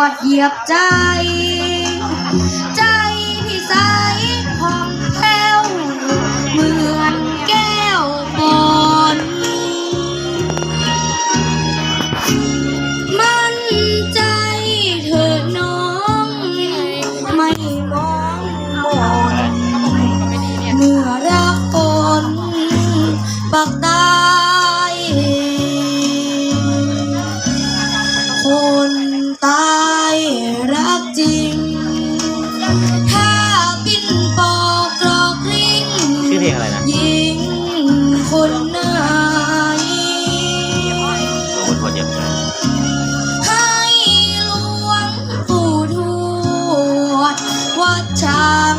วดเหยียบใจ ใจที่ใสายพองแผ้วเหมือนแก้วบนมั่นใจเธอน้อง ไม่มองมนเมื่อรักคนปักตา เพลงอะไรนะยิงคนไหนโอ้โหโทษเยอะเลยให้หลวงปู่ทวดวัดช้าง